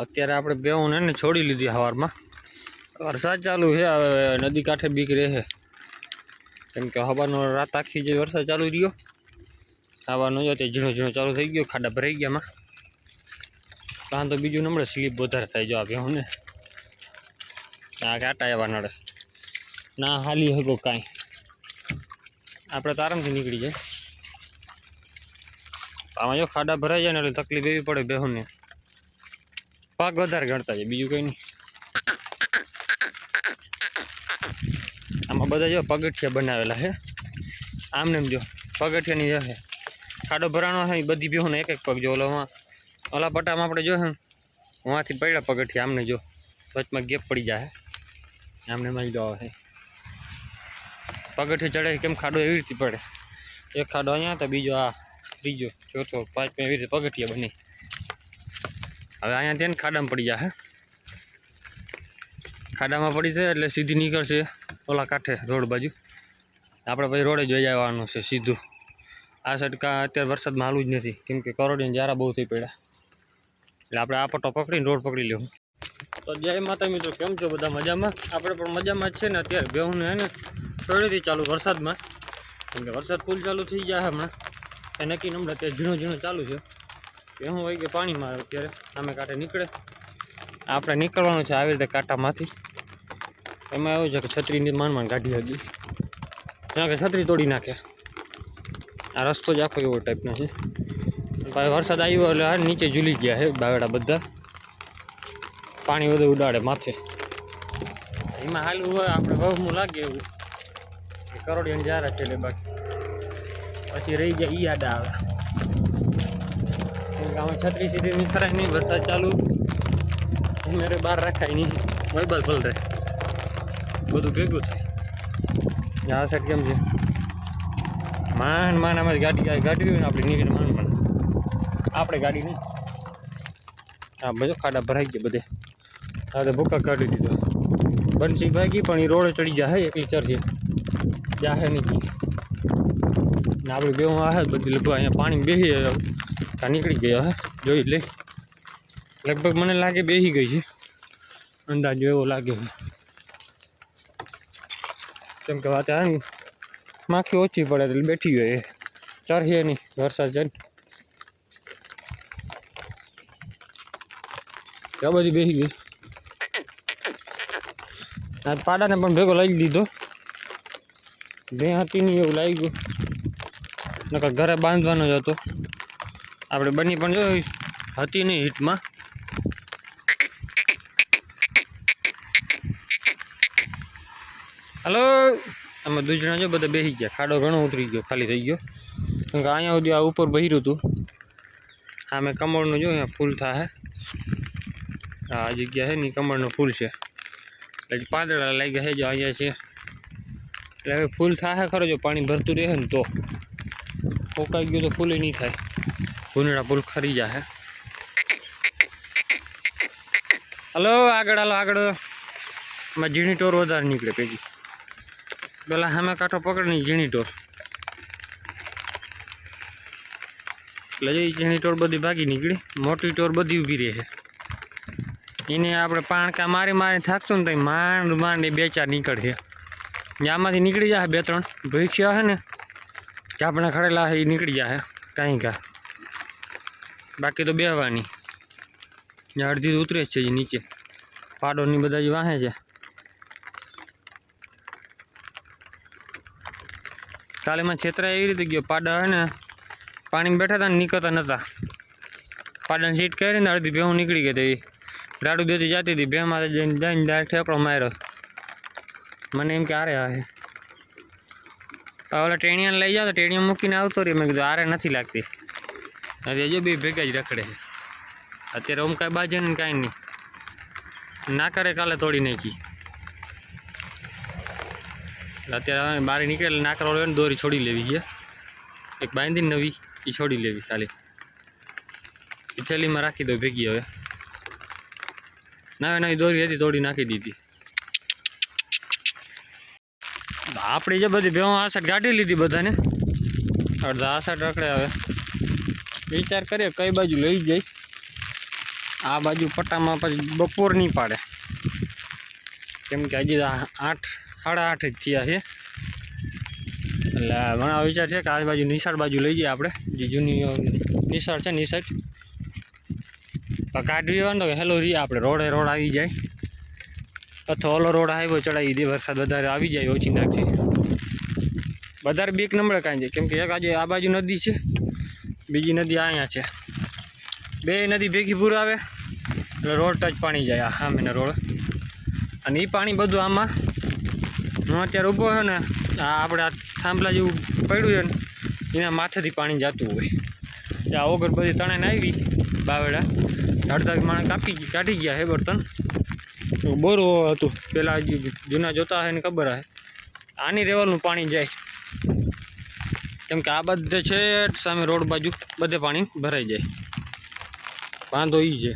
અત્યારે આપણે બેવું ને છોડી લીધી સવારમાં વરસાદ ચાલુ છે, હવે નદી કાંઠે બીક રહે કેમ કે હવાનો રાત આખી જે વરસાદ ચાલુ રહ્યો આવવાનો જો તે ઝીણો ઝીણો ચાલુ થઈ ગયો, ખાડા ભરાઈ ગયા માં કાં તો બીજું નંબર સ્લીપ વધારે થાય જો આ બેહું ને. આ કાંટા એવા નડે. ના હાલી હગો કાંઈ. આપણે તો આરામથી નીકળી જાય. આમાં જો ખાડા ભરાઈ જાય ને એટલે તકલીફ એવી પડે બેહુને પાક વધારે ગણતા છે બીજું કંઈ નહીં. આમાં બધા જો પગથિયા બનાવેલા છે. આમને એમ જો, પગથિયાની છે, ખાડો ભરાણો છે, એ બધી બેહુને એક એક પગ જો ઓલામાં ઓલા પટામાં આપણે જો વાંથી પડ્યા પગથિયા, આમને જો, વચમાં ગેપ પડી જાય. આમને મળી જવા છે. પગથિયું ચડે કેમ ખાડો એવી રીતે પડે. એક ખાડો અહીંયા તો બીજો આ, ત્રીજો, ચોથો, પાંચમો એવી રીતે પગથિયા બની. હવે અહીંયા ત્યાં ખાડામાં પડી જશે ખાડામાં પડી જાય એટલે સીધી નીકળશે ઓલા કાંઠે, રોડ બાજુ. આપણે પછી રોડે જોઈ જવાનું છે સીધું. આ સાઈડ અત્યારે વરસાદમાં હાલું જ નથી, કેમ કે કરોડીને જારા બહુ થઈ પડ્યા. એટલે આપણે આ પટ્ટો પકડીને રોડ પકડી લેવું. તો જય માતા મિત્રો, કેમ છો બધા મજામાં? આપણે પણ મજામાં જ છે ને, અત્યારે બેહુને એને છોડીથી ચાલુ વરસાદમાં. કેમ કે વરસાદ ફૂલ ચાલુ થઈ જાય હમણાં. એ નક્કી હમણાં અત્યારે ઝીણો ઝીણો ચાલુ છે. બેહું હોય કે પાણીમાં અત્યારે સામે કાંઠે નીકળે. આપણે નીકળવાનું છે આવી રીતે કાંટામાંથી એમાં એવું છે કે છત્રીની માંડ માંડ કાઢી હતી ત્યાં કે છત્રી તોડી નાખે. આ રસ્તો જ આખો એવો ટાઈપનો છે. ભાઈ વરસાદ આવ્યો એટલે આ નીચે ઝૂલી ગયા છે બાવડા બધા. પાણી બધું ઉડાડે માથે. એમાં હાલવું હોય, આપણે વહમું લાગે એવું. કરોડિયાની જારા છે એટલે બાકી. પછી રહી જાય ઈ યાદ આવે. આમાં છત્રી સીધી નહીં ખરાય નહીં, વરસાદ ચાલુ. ઉમેરે બહાર રાખાય નહીં. બલબલ ભલ રહે. બધું ભેગું થાય. આ સાઈડ કેમ છે? માન માન અમે ગાડી ગાડી હોય ને આપણી નીકળે માન માન આપણે ગાડી નહીં. હા બધો ખાડા ભરાઈ ગયા બધે. હા તો ભૂકા કાઢી દીધો. બંસી ભાગી, પણ એ રોડે ચડી જાય એકલી ચરશે જાહે નહીં. ને આપણે બેવું આવે બધી લગભગ અહીંયા પાણી બેસી ત્યાં નીકળી ગયા, હે? જોઈ લે. લગભગ મને લાગે બેસી ગઈ છે. અંદાજો એવો લાગે છે. કેમ કે વાત ને માખી ઓછી પડે એટલે બેઠી હોય ચરહીએ નહીં વરસાદ છે ત્યાં બધી બેસી ગઈ. આ પાડાને પણ ભેગો લઈ લીધો બે હતી નહીં એવું લાગી ગયું નકર ઘરે બાંધવાનો જ હતો. આપણે બની પણ જો હતી નહીં હીટમાં. હલો? આમાં દૂજણા જો બધા બેસી ગયા. ખાડો ઘણો ઉતરી ગયો, ખાલી થઈ ગયો. કારણ કે અહીંયા સુધી આ ઉપર બહિરું હતું હા મેં કમળનું જો અહીંયા ફૂલ થાય આ જગ્યા છે ને કમળનું ફૂલ છે. એટલે પાંદડા લાગ્યા છે જો અહીંયા છે. એટલે હવે ફૂલ થાય ખરો જો, પાણી ભરતું રહે ને તો. પોકાઈ ગયું તો ફૂલે નહીં થાય. ભૂંડળા પુલ ખરી જાય હલો, આગળ, હાલો, આગળ. એમાં ઝીણી ટોર વધારે નીકળે પેજી પેલા સામે કાંઠો પકડની ઝીણી ટોર. એટલે એ ઝીણી ટોર બધી ભાગી નીકળી. મોટી ટોર બધી ઊભી રહે છે. એને આપણે પાણકા મારી મારી થાકશું ને તો માંડ માંડ એ બે ચાર નીકળશે. આમાંથી નીકળી જાય બે ત્રણ. ભવિષ્ય હે ને, ઝાપણા ખડેલા હે એ નીકળી જશે કાંઈ કા. બાકી તો બેહવાની. ને અડધી ઉતરે જ છે એ નીચે. પાડોની બધા જે વાહે છે. કાલે માં છેતરા એવી રીતે ગયો. પાડા હે ને પાણીમાં બેઠા હતા ને નીકળતા નહોતા પાડાની સીટ કરીને અડધી ભેહું નીકળી ગઈ હતી રાડું દેતી જતી હતી. ભેમાં જઈને જઈને ડાયરેક્ટ ઠેકડો માર્યો. મને એમ કે આરે આવે ઓલા ટેણિયાને લઈ જાઓ તો ટેણિયા મૂકીને આવતો રહી. મેં કીધું આરે નથી લાગતી. હજી જો બે ભેગા જ રખડે છે. અત્યારે ઓમ કાંઈ બાજે ને કાંઈ નહીં. ના કરે કાલે તોડી નાખી. અત્યારે હવે બહાર નીકળે નાકરો લે ને દોરી છોડી લેવી છે. એક બાંધીને નવી એ છોડી લેવી ખાલી એ થેલીમાં રાખી દો ભેગી હવે. નવી નવી દોરી હતી, તોડી નાખી દીધી. આપણી જે બધી ભેવા આ સાઈડ ગાડી લીધી બધાને. અડધા આ સાઈડ રખડે હવે. વિચાર કરીએ કઈ બાજુ લઈ જઈશ. આ બાજુ પટ્ટામાં પછી બપોર નહીં પાડે. કેમ કે હજી આઠ, સાડા આઠ જ થયા છે. એટલે ઘણા વિચાર છે કે આ બાજુ નિશાળ બાજુ લઈ જઈએ આપણે. જે જૂની, નિશાળ છે નિશાળ તો કાઢવી હોય તો હેલો રહીએ આપણે, રોડે રોડ આવી જાય. અથવા ઓલો રોડ આવ્યો ચડાવી દે, વરસાદ વધારે આવી જાય, ઓછી નાખી. વધારે બે એક નંબર કાંઈ જાય કેમ કે એક આજે આ બાજુ નદી છે. બીજી નદી અહીંયા છે. બે નદી ભેગી પૂર આવે એટલે રોડ ટચ પાણી જાય, આ સામેના રોડ. અને એ પાણી બધું આમાં, હું અત્યારે ઊભો છે ને, આ આપણે આ થાંભલા જેવું પડ્યું છે ને, એના માથેથી પાણી જતું હોય. ત્યાં ઓગર બધી તણાઈને આવી, બાવેડા. અડધા માણસ કાપી કાઢી ગયા હે બર્તન. બોરું હતું પહેલાં જૂના જોતા હોય ને ખબર હે. આની રેવલનું પાણી જાય. કેમ કે આ બધે છે, સામે રોડ બાજુ બધે પાણી ભરાઈ જાય. વાંધો એ છે.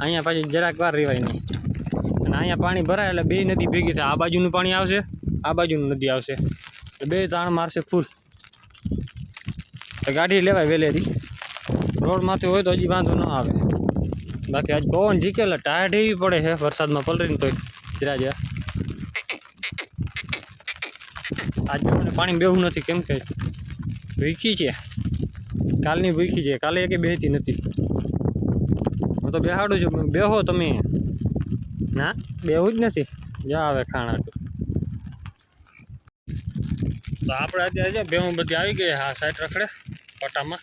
અહીંયા પાછી જરાક વાર રહેવાય નહીં. અને અહીંયા પાણી ભરાય એટલે બે નદી ભેગી થાય. આ બાજુનું પાણી આવશે, આ બાજુનું નદી આવશે. તો બે તાણ મારશે ફૂલ તો ગાડી લેવાય વેલેરી. રોડમાંથી હોય તો હજી વાંધો ન આવે. બાકી આજ પવન જીકેલા ટાયર એવી પડે છે વરસાદમાં પલરીને તોય. જરા જરા આજ મને પાણી બેવું નથી, કેમ કે ભૂખી છે. કાલની ભીખી છે. કાલે એકે બેહતી નથી. હું તો બેહાડું છું બેહો તમે. ના બેહવું જ નથી. જા આવે ખાણા તો. આપણે અત્યારે બેહું બધી આવી ગઈ હા, સાઈડ રખડે પટામાં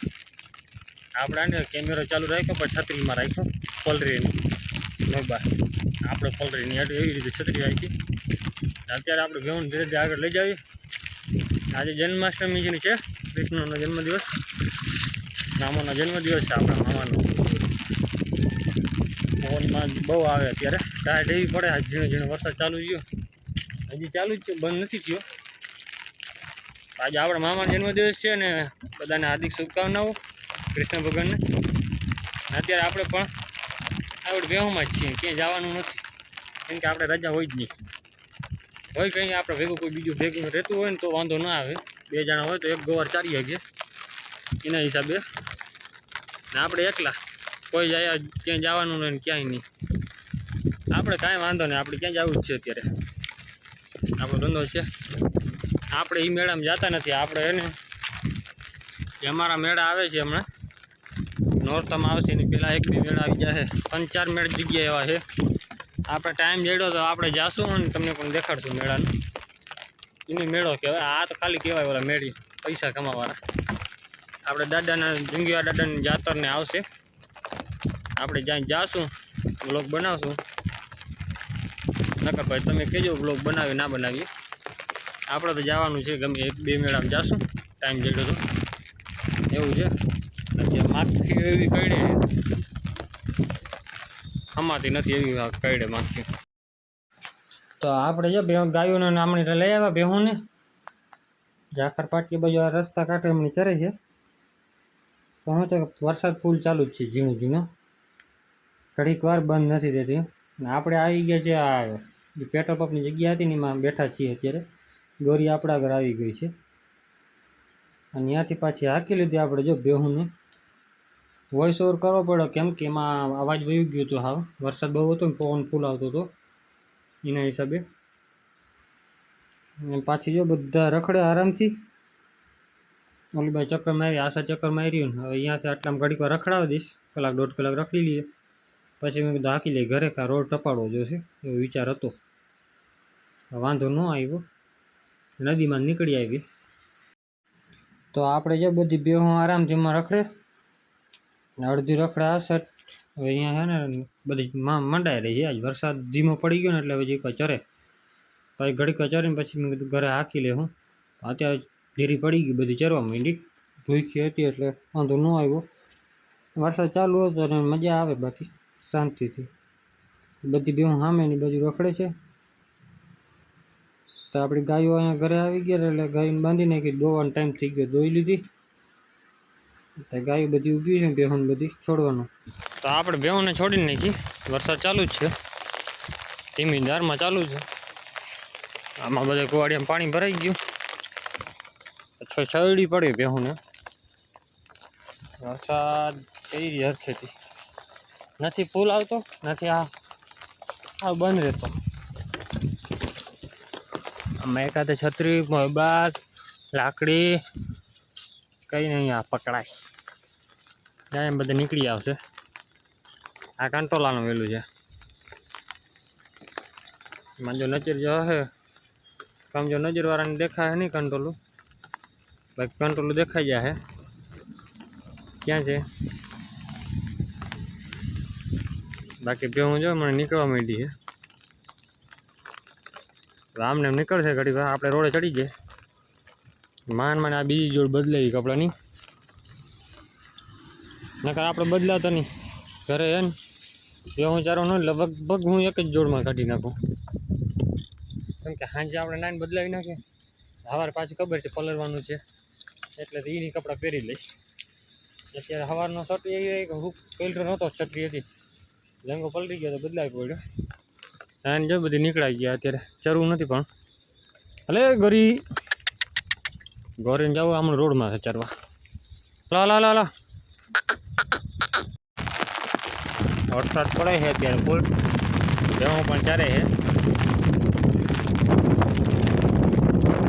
આપણે કેમેરો ચાલુ રાખ્યો પણ છત્રીમાં રાખ્યો પલરીની મોબાઈલ આપણે પલરીની હેઠ એવી રીતે છત્રી રાખી. અત્યારે આપણે ઘઉં ધીરે ધીરે આગળ લઈ જઈએ આજે જન્માષ્ટમી છે. કૃષ્ણનો જન્મદિવસ. મામાનો જન્મદિવસ છે આપણા મામાનો. પવનમાં બહુ આવે અત્યારે. ચાય ડેવી પડે. આજ ઝીણો ઝીણો વરસાદ ચાલુ થયો. હજી ચાલુ જ છે બંધ નથી થયો. આજે આપણા મામાનો જન્મદિવસ છે ને બધાને હાર્દિક શુભકામનાઓ કૃષ્ણ ભગવાનને. અત્યારે આપણે પણ આપણે બેહુમાં જ છીએ, ક્યાંય જવાનું નથી. કેમ કે આપણે રજા હોય જ નહીં. હોય કંઈ, આપણે ભેગું કોઈ બીજું ભેગું રહેતું હોય ને તો વાંધો ના આવે. બે જણા હોય તો એક ગોવાર ચારી શકીએ એના હિસાબે. ને આપણે એકલા. કોઈ જાય, ક્યાંય જવાનું નહીં ક્યાંય નહીં. આપણે કાંઈ વાંધો નહીં, આપણે ક્યાં જવું જ છે અત્યારે. આપણો ધંધો છે. આપણે એ મેળામાં જતા નથી. આપણે એને જે અમારા મેળા આવે છે હમણાં નોર્થમાં આવશે એની પહેલાં એક બે મેળા આવી જશે ત્રણ ચાર મેળ જગ્યા એવા છે. આપણે ટાઈમ જેડ્યો તો આપણે જાશું અને તમને પણ દેખાડશું મેળાનું. એની મેળો કહેવાય. આ તો ખાલી કહેવાય ઓલા મેળી, પૈસા કમાવાના આપણે દાદાના જુંગીવા દાદાની જાતરને આવશે. આપણે જ્યાં જાશું બ્લોગ બનાવશું. નકર ભાઈ તમે કહેજો બ્લોગ બનાવી ના બનાવીએ. આપણે તો જવાનું છે ગમે એક બે મેળામાં જાશું. ટાઈમ જેટલો તો. એવું છે. જે માખી એવી કઈડે હમાતી નથી એવી કઈડે માખી. તો આપણે જો બે ગાયોને આમણી લઈ આવ્યા બેહુંને. ઝાખર પાટી બાજુ આ રસ્તા કાંઠે એમની ચરે છે. તો વરસાદ ફૂલ ચાલુ જ છે ઝીણું ઝીણું. ઘડીક વાર બંધ નથી થતી. અને આપણે આવી ગયા છે આ જે પેટ્રોલ પંપની જગ્યા હતી ને એમાં બેઠા છીએ અત્યારે. ગોરી આપણા ઘર આવી ગઈ છે. અને ત્યાંથી પાછી હાકી લીધી આપણે જો બેહુને. વોઇસ ઓવર કરવો પડ્યો કેમ કે એમાં અવાજ વહી ગયો હતો હાવ. વરસાદ બહુ હતો ને પવન ફૂલ આવતો હતો એના હિસાબે. અને પાછી જો બધા રખડે આરામથી. ઓલી બાઈ ચક્કર મારી, આશા ચક્કર માર્યું હવે અહીંયાથી આટલામાં ઘડીક વાર રખડાવી દઈશ. કલાક દોઢ કલાક રખડી લઈએ. પછી મેં કીધું હાકી લઈ ઘરે, કા રોડ ટપાડવો જોશે, એવો વિચાર હતો. વાંધો ન આવ્યો. નદીમાં નીકળી આવી. તો આપણે જો બધી બેહું આરામથી એમાં રખડે. અડધી રખડે આ હવે અહીંયા છે ને બધી મંડાઈ રહી છે. આજ વરસાદ ધીમો પડી ગયો ને એટલે પછી કોઈ ચરે. પછી ઘડીક ચરીને પછી મેં કીધું ઘરે હાકી લે હું. અત્યારે ધીરી પડી ગઈ બધી ચરવા માંડી. ભૂખી હતી એટલે વાંધો ન આવ્યો. વરસાદ ચાલુ હતો અને મજા આવે બાકી, શાંતિથી. બધી બેહું સામેની બાજુ રખડે છે. તો આપણી ગાયો અહીંયા ઘરે આવી ગયા એટલે ગાયોને બાંધી નાખી દોવાનો ટાઈમ થઈ ગયો. દોઈ લીધી. ગાયો બધી ઊભી છે બેહોન બધી છોડવાનું. તો આપણે બેઉને છોડી નાખી. વરસાદ ચાલુ જ છે. ધીમી ધારમાં ચાલુ છે. આમાં બધા કુવાડિયામાં પાણી ભરાઈ ગયું. પછી છડી પડી બેહુને. વરસાદ કઈ હરખેથી. નથી ફૂલ આવતો, નથી આ આ બંધ રહેતો. આમાં એકાદે છત્રી બાર લાકડી, કંઈ નહીં, આ પકડાય. ત્યાં એમ બધા નીકળી આવશે. આ કંટોલાનું વેલું છે. એમાં જો નજર જો હે કામ જો નજરવાળાને દેખાય નહીં કંટોલું. ભાઈ કંટોલું દેખાઈ જાય હે. ક્યાં છે? બાકી ભેહું જો મને નીકળવા માંડી છે. આમને એમ નીકળશે ઘડી વાર આપણે રોડે ચડી જાય માન માને આ બીજી જોડ બદલાવી કપડાની. નકર આપણે બદલાતા નહીં. ઘરે હે ને. ભેહું ચારો ન લગભગ હું એક જ જોડમાં કાઢી નાખું. કેમ કે સાંજે આપણે નાઈન બદલાવી નાખીએ સવારે પાછી ખબર છે પલરવાનું છે. એટલે એની કપડાં પહેરી લઈશ. અત્યારે સવારનો શર્ટ એ હું પેલ્ટર નહોતો છત્રી હતી. લેંગો પલરી ગયો તો બદલાવી પડ્યો. અને જો બધી નીકળાઈ ગયા અત્યારે. ચરવું નથી પણ. અલે ગરી. ગોરીને જવું આમ રોડમાં છે ચરવા. લા લા લા લા. વરસાદ પડે છે અત્યારે ફૂલ જવું પણ ચારે છે.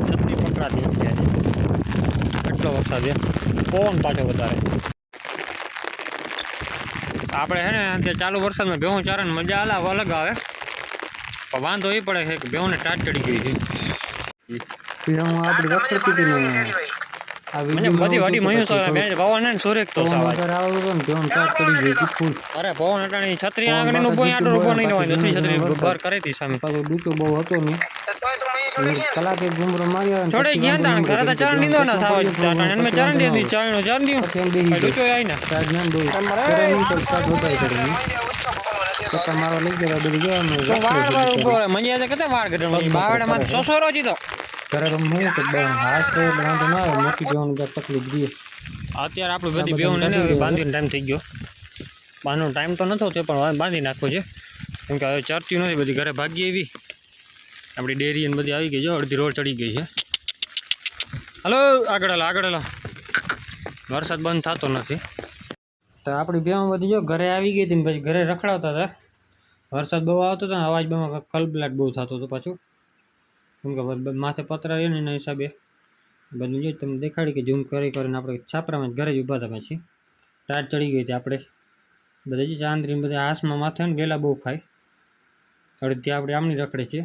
ચટણી પકડાતી નથી એટલો વરસાદ છે. પવન પાછો વધારે. આપણે છે ને અત્યારે ચાલુ વરસાદમાં ભેહું ચારે મજા આલા અલગ આવે. પણ વાંધો એ પડે છે કે ભેહુંને ટાટ ચડી ગઈ છે. હું આપણી વખત આ મને બધી વાડી મયું સો પવન ને સુરેખ તો સાવ અરે પવન અટાણી છત્રી આગળ નો બોય નહીં હોય નથી છત્રી કરી હતી સામે. પાછો બહુ હતો ને કલાકે ગુમરો માર્યો છોડે ગયા તા ઘરે તો ચરણ દીધો ને સાવ ચરણ દીધી ચરણ ચરણ દીધું. ડૂચો આઈ ને કરે મારવા લઈ ગયો બધું અમે મજા આવે કતે વાર કરે બાવડા માં સોસો રોજી તો. ઘરે તો બે હાશ તો વાંધો ના આવે મોટી જવાનું ક્યાંક તકલીફ દે. અત્યારે આપણે બધી બેવું ને બાંધીને ટાઈમ થઈ ગયો. બાંધવાનો ટાઈમ તો નતો તે પણ બાંધી નાખવો છે. કેમ કે હવે ચરતી નથી બધી ઘરે ભાગી એવી આપણી ડેરી અને બધી આવી ગઈ છે અડધી રોડ ચડી ગઈ છે. હલો આગળ હાલો આગળ હાલો. વરસાદ બંધ થતો નથી. તો આપણી બેમાં બધી જો ઘરે આવી ગઈ હતી ને પછી ઘરે રખડાવતા હતા. વરસાદ બહુ આવતો હતો ને અવાજ બહુ કલબલાટ બહુ થતો હતો પાછું. કેમ કે માથે પતરા રહે ને એના હિસાબે. બધું જો તમને દેખાડી કે ઝૂમ કરી કરીને આપણે છાપરામાં ઘરે જ ઊભા હતા પછી ટાટ ચડી ગઈ હતી આપણે. બધા જે ચાંદરીને બધા હાથમાં માથે ને વેલા બહુ ખાય. અડધી આપણે આમની રખડે છે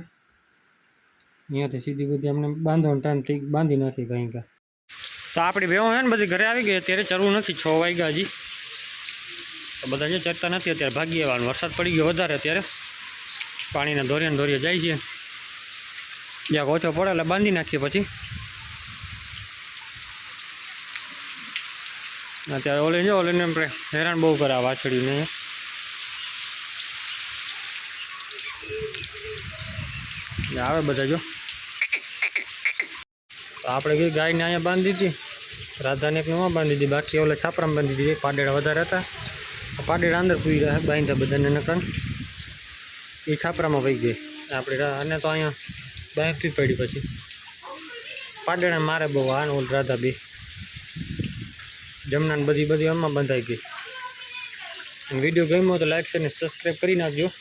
અહીંયાથી સીધી બધી અમને બાંધવાનો ટાઈમ થઈ બાંધી નાખી કંઈ કાંઈ તો આપણી બેહો છે ને બધી ઘરે આવી ગઈ. અત્યારે ચરવું નથી. છ વાગ્યા હજી. બધા જે ચરતા નથી, અત્યારે ભાગી આવવાનું. વરસાદ પડી ગયો વધારે અત્યારે. પાણીના દોરિયા ધોરિયા જાય છે. જ્યાં ઓછો પડે એટલે બાંધી નાખીએ પછી. અત્યારે ઓલે જો ઓલે આપણે હેરાન બહુ કરે આ વાછડીને. આવે બધા જો. આપણે કઈ ગાયને અહીંયા બાંધી હતી રાધાને એક નવા બાંધી હતી બાકી ઓલે છાપરામાં બાંધી દીધી. પાડેડા વધારે હતા. પાડેડા અંદર પૂરી રહ્યા, બાંધ્યા બધાને નકર. એ છાપરામાં વહી ગઈ. આપણે અને તો અહીંયા જ પડી પછી. પાડણે મારે બહુ આ ઓલ રાધા બી. જમના ને બધી બધી આમાં બંધાઈ ગઈ. વીડિયો ગમ્યો તો લાઈક છે ને સબસ્ક્રાઈબ કરી નાખજો.